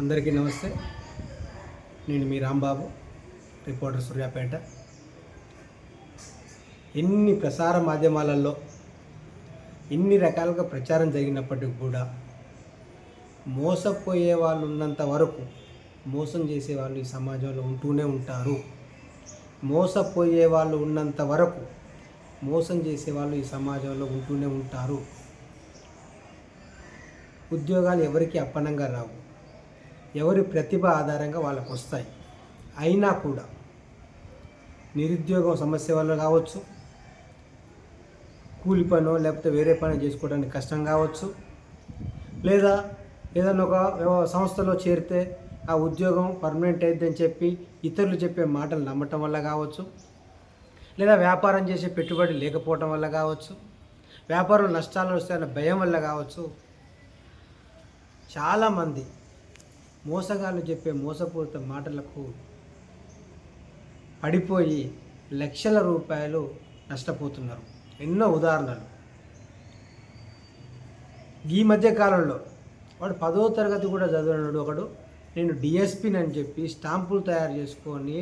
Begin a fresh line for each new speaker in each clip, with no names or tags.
అందరికీ నమస్తే. నేను మీ రాంబాబు రిపోర్టర్ సూర్యాపేట. ఎన్ని ప్రసార మాధ్యమాలలో ఎన్ని రకాలుగా ప్రచారం జరిగినప్పటికీ కూడా మోసపోయే వాళ్ళు ఉన్నంత వరకు మోసం చేసే వాళ్ళు ఈ సమాజంలో ఉంటూనే ఉంటారు. మోసపోయే వాళ్ళు ఉన్నంత వరకు మోసం చేసే వాళ్ళు ఈ సమాజంలో ఉంటూనే ఉంటారు. ఉద్యోగాలు ఎవరికి అప్పనంగా రావు. ఎవరి ప్రతిభ ఆధారంగా వాళ్ళకు వస్తాయి. అయినా కూడా నిరుద్యోగం సమస్య వల్ల కావచ్చు కూలి పనో లేకపోతే వేరే పని చేసుకోవడానికి కష్టం కావచ్చు లేదా ఏదైనా ఒక సంస్థలో చేరితే ఆ ఉద్యోగం పర్మనెంట్ అయిద్దని చెప్పి ఇతరులు చెప్పే మాటలు నమ్మటం వల్ల కావచ్చు లేదా వ్యాపారం చేసే పెట్టుబడి లేకపోవటం వల్ల కావచ్చు వ్యాపారం నష్టాలు వస్తాయన్న భయం వల్ల కావచ్చు. చాలామంది మోసగాళ్ళు చెప్పే మోసపూరిత మాటలకు పడిపోయి లక్షల రూపాయలు నష్టపోతున్నారు. ఎన్నో ఉదాహరణలు. ఈ మధ్య కాలంలో వాడు పదో తరగతి కూడా చదివినాడు ఒకడు. నేను డిఎస్పిని అని చెప్పి స్టాంపులు తయారు చేసుకొని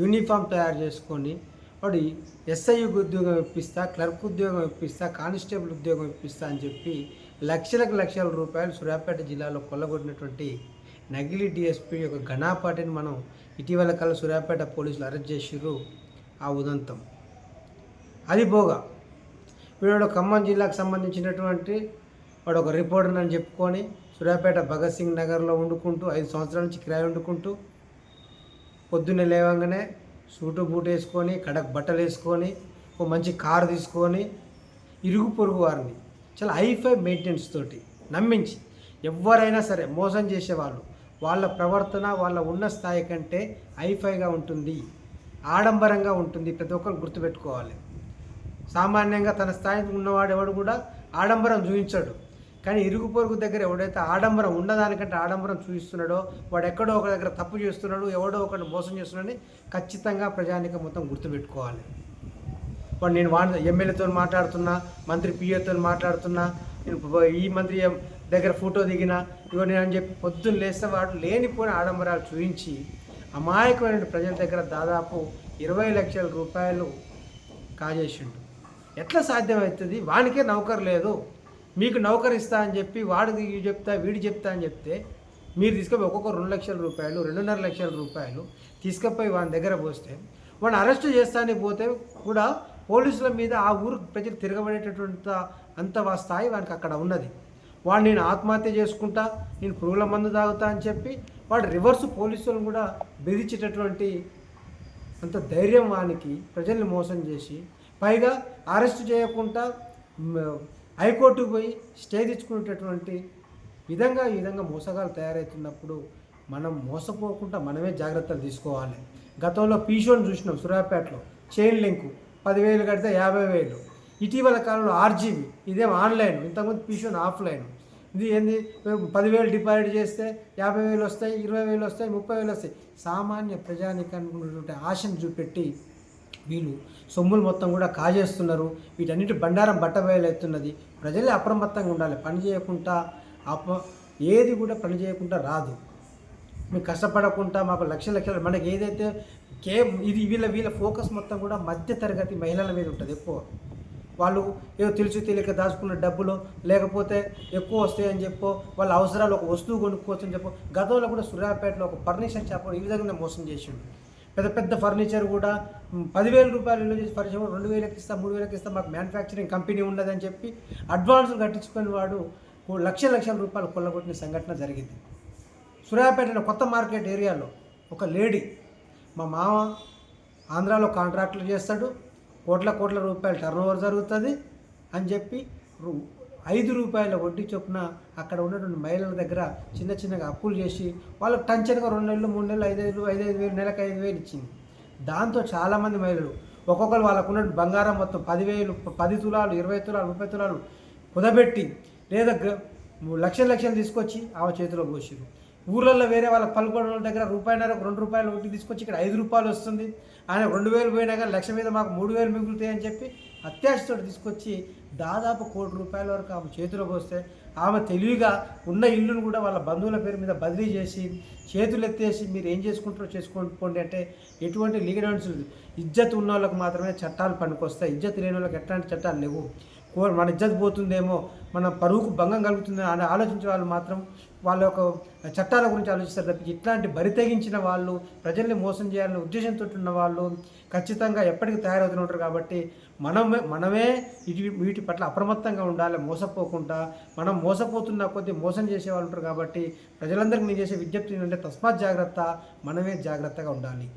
యూనిఫామ్ తయారు చేసుకొని వాడు ఎస్ఐ ఉద్యోగం ఇప్పిస్తా క్లర్క్ ఉద్యోగం ఇప్పిస్తా కానిస్టేబుల్ ఉద్యోగం ఇప్పిస్తా అని చెప్పి లక్షలకు లక్షల రూపాయలు సూర్యాపేట జిల్లాలో కొల్లగొట్టినటువంటి నగిలి డిఎస్పీ యొక్క ఘనాపాటిని మనం ఇటీవల కాల సూర్యాపేట పోలీసులు అరెస్ట్ చేసిర్రు ఆ ఉదంతం. అది పోగా వీడు ఖమ్మం జిల్లాకు సంబంధించినటువంటి వాడు ఒక రిపోర్టర్ అని చెప్పుకొని సూర్యాపేట భగత్ సింగ్ నగర్లో వండుకుంటూ ఐదు సంవత్సరాల నుంచి కిరాయి వండుకుంటూ పొద్దున్నే లేవగానే సూటు బూట్ వేసుకొని కడక్ బట్టలు వేసుకొని ఓ మంచి కారు తీసుకొని ఇరుగు పొరుగు వారిని చాలా హైఫై మెయింటెనెన్స్ తోటి నమ్మించి ఎవరైనా సరే మోసం చేసేవాళ్ళు. వాళ్ళ ప్రవర్తన వాళ్ళ ఉన్న స్థాయి కంటే హైఫైగా ఉంటుంది ఆడంబరంగా ఉంటుంది. ప్రతి ఒక్కరు గుర్తుపెట్టుకోవాలి. సామాన్యంగా తన స్థాయికి ఉన్నవాడు ఎవడు కూడా ఆడంబరం చూపించాడు. కానీ ఇరుగు పొరుగు దగ్గర ఎవడైతే ఆడంబరం ఉన్నదానికంటే ఆడంబరం చూపిస్తున్నాడో వాడు ఎక్కడో ఒక దగ్గర తప్పు చేస్తున్నాడు ఎవడో ఒకటి మోసం చేస్తున్నాడని ఖచ్చితంగా ప్రజానిక మొత్తం గుర్తుపెట్టుకోవాలి. వాడు నేను వాడి ఎమ్మెల్యేతో మాట్లాడుతున్నా మంత్రి పిఏతో మాట్లాడుతున్నా ఈ మంత్రి దగ్గర ఫోటో దిగిన ఇగో నేను అని చెప్పి పొద్దున్న లేస్తే వాడు లేనిపోయిన ఆడంబరాలు చూపించి అమాయకమైన ప్రజల దగ్గర దాదాపు ఇరవై లక్షల రూపాయలు కాజేసిండు. ఎట్లా సాధ్యమవుతుంది? వానికే నౌకరు లేదు. మీకు నౌకరు ఇస్తా అని చెప్పి వాడికి ఇవి చెప్తా వీడి చెప్తా అని చెప్తే మీరు తీసుకుపోయి ఒక్కొక్క రెండు లక్షల రూపాయలు రెండున్నర లక్షల రూపాయలు తీసుకుపోయి వాని దగ్గర పోస్తే వాడిని అరెస్ట్ చేస్తానికి పోతే కూడా పోలీసుల మీద ఆ ఊరు ప్రజలు తిరగబడేటటువంటి అంత వా స్థాయి వానికి అక్కడ ఉన్నది. వాడు నేను ఆత్మహత్య చేసుకుంటా నేను పురుగుల మందు తాగుతా అని చెప్పి వాడు రివర్స్ పోలీసులను కూడా బెదిరించేటటువంటి అంత ధైర్యం వానికి ప్రజల్ని మోసం చేసి పైగా అరెస్ట్ చేయకుండా హైకోర్టుకు పోయి స్టే తెచ్చుకునేటటువంటి విధంగా ఈ విధంగా మోసగాలు తయారవుతున్నప్పుడు మనం మోసపోకుండా మనమే జాగ్రత్తలు తీసుకోవాలి. గతంలో పీషోని చూసినాం సూర్యాపేటలో చైన్ లింకు పదివేలు కడితే యాభై వేలు. ఇటీవల కాలంలో ఆర్జీబీ ఇదేం ఆన్లైన్ ఇంతకుముందు పిషన్ ఆఫ్లైన్. ఇది ఏంది? పదివేలు డిపాజిట్ చేస్తే యాభై వేలు వస్తాయి ఇరవై వేలు వస్తాయి ముప్పై వేలు వస్తాయి. సామాన్య ప్రజానికానికి ఉన్నటువంటి ఆశను చూపెట్టి వీళ్ళు సొమ్ములు మొత్తం కూడా కాజేస్తున్నారు. వీటన్నిటి బండారం బట్టబయలవుతున్నది. ప్రజలే అప్రమత్తంగా ఉండాలి. పని చేయకుండా అప ఏది కూడా పని చేయకుండా రాదు. మేము కష్టపడకుండా మాకు లక్ష లక్షలు మనకి ఏదైతే కే ఇది వీళ్ళ వీళ్ళ ఫోకస్ మొత్తం కూడా మధ్య తరగతి మహిళల మీద ఉంటుంది ఎక్కువ. వాళ్ళు ఏదో తెలుసు తెలియక దాచుకున్న డబ్బులు లేకపోతే ఎక్కువ వస్తాయని చెప్పో వాళ్ళ అవసరాలు ఒక వస్తువు కొనుక్కోవచ్చని చెప్పో గతంలో కూడా సూర్యాపేటలో ఒక ఫర్నిచర్ షాప్ ఈ విధంగా మోసం చేసిండు. పెద్ద పెద్ద ఫర్నిచర్ కూడా పదివేల రూపాయలు విలువ చేసి ఫర్నిచర్ రెండు వేలకి ఇస్తా మూడు వేలకి ఇస్తా మాకు మ్యానుఫ్యాక్చరింగ్ కంపెనీ ఉండదని చెప్పి అడ్వాన్స్ కట్టించుకొని వాడు లక్ష లక్షల రూపాయలు కొల్లగొట్టిన సంఘటన జరిగింది. సూర్యాపేటలో కొత్త మార్కెట్ ఏరియాలో ఒక లేడీ మా మామ ఆంధ్రాలో కాంట్రాక్టులు చేస్తాడు కోట్ల కోట్ల రూపాయల టర్న్ ఓవర్ జరుగుతుంది అని చెప్పి ఐదు రూపాయల వడ్డీ చొప్పున అక్కడ ఉన్నటువంటి మహిళల దగ్గర చిన్న చిన్నగా అప్పులు చేసి వాళ్ళకి టంచన్గా రెండు నెలలు మూడు నెలలు ఐదు ఐదు ఐదు ఐదు వేలు నెలకు ఐదు వేలు ఇచ్చింది. దాంతో చాలామంది మహిళలు ఒక్కొక్కరు వాళ్ళకు ఉన్న బంగారం మొత్తం పదివేలు పది తులాలు ఇరవై తులాలు ముప్పై తులాలు కుదబెట్టి లేదా లక్షలు లక్షలు తీసుకొచ్చి ఆమె చేతిలో పోసిరు ఊర్లలో వేరే వాళ్ళ పలుకోవడం దగ్గర రూపాయిన్నర రెండు రూపాయలు ఒకటి తీసుకొచ్చి ఇక్కడ ఐదు రూపాయలు వస్తుంది. ఆయన రెండు వేలు పోయినాక లక్ష మీద మాకు మూడు వేలు మిగులుతాయి అని చెప్పి అత్యాశతో తీసుకొచ్చి దాదాపు కోటి రూపాయల వరకు ఆమె చేతిలోకి వస్తే ఆమె తెలివిగా ఉన్న ఇల్లును కూడా వాళ్ళ బంధువుల పేరు మీద బదిలీ చేసి చేతులు ఎత్తేసి మీరు ఏం చేసుకుంటారో చేసుకోండి అంటే ఎటువంటి లీగడెన్స్ ఇజ్జత్ ఉన్న వాళ్ళకి మాత్రమే చట్టాలు పనికొస్తాయి. ఇజ్జత్ లేని వాళ్ళకి ఎట్లాంటి చట్టాలు లేవు. మన ఇజ్జత్ పోతుందేమో మన పరువుకు భంగం కలుగుతుంది అని ఆలోచించే వాళ్ళు మాత్రం వాళ్ళ యొక్క చట్టాల గురించి ఆలోచిస్తారు తప్ప ఇట్లాంటి బరి తెగించిన వాళ్ళు ప్రజల్ని మోసం చేయాలనే ఉద్దేశంతో ఉన్న వాళ్ళు ఖచ్చితంగా ఎప్పటికీ తయారవుతూ ఉంటారు కాబట్టి మనమే మనమే ఇటు వీటి పట్ల అప్రమత్తంగా ఉండాలి మోసపోకుండా. మనం మోసపోతున్న కొద్దీ మోసం చేసే వాళ్ళు ఉంటారు కాబట్టి ప్రజలందరికీ నేను చేసే విజ్ఞప్తి ఏంటంటే తస్మాత్ జాగ్రత్త మనమే జాగ్రత్తగా ఉండాలి.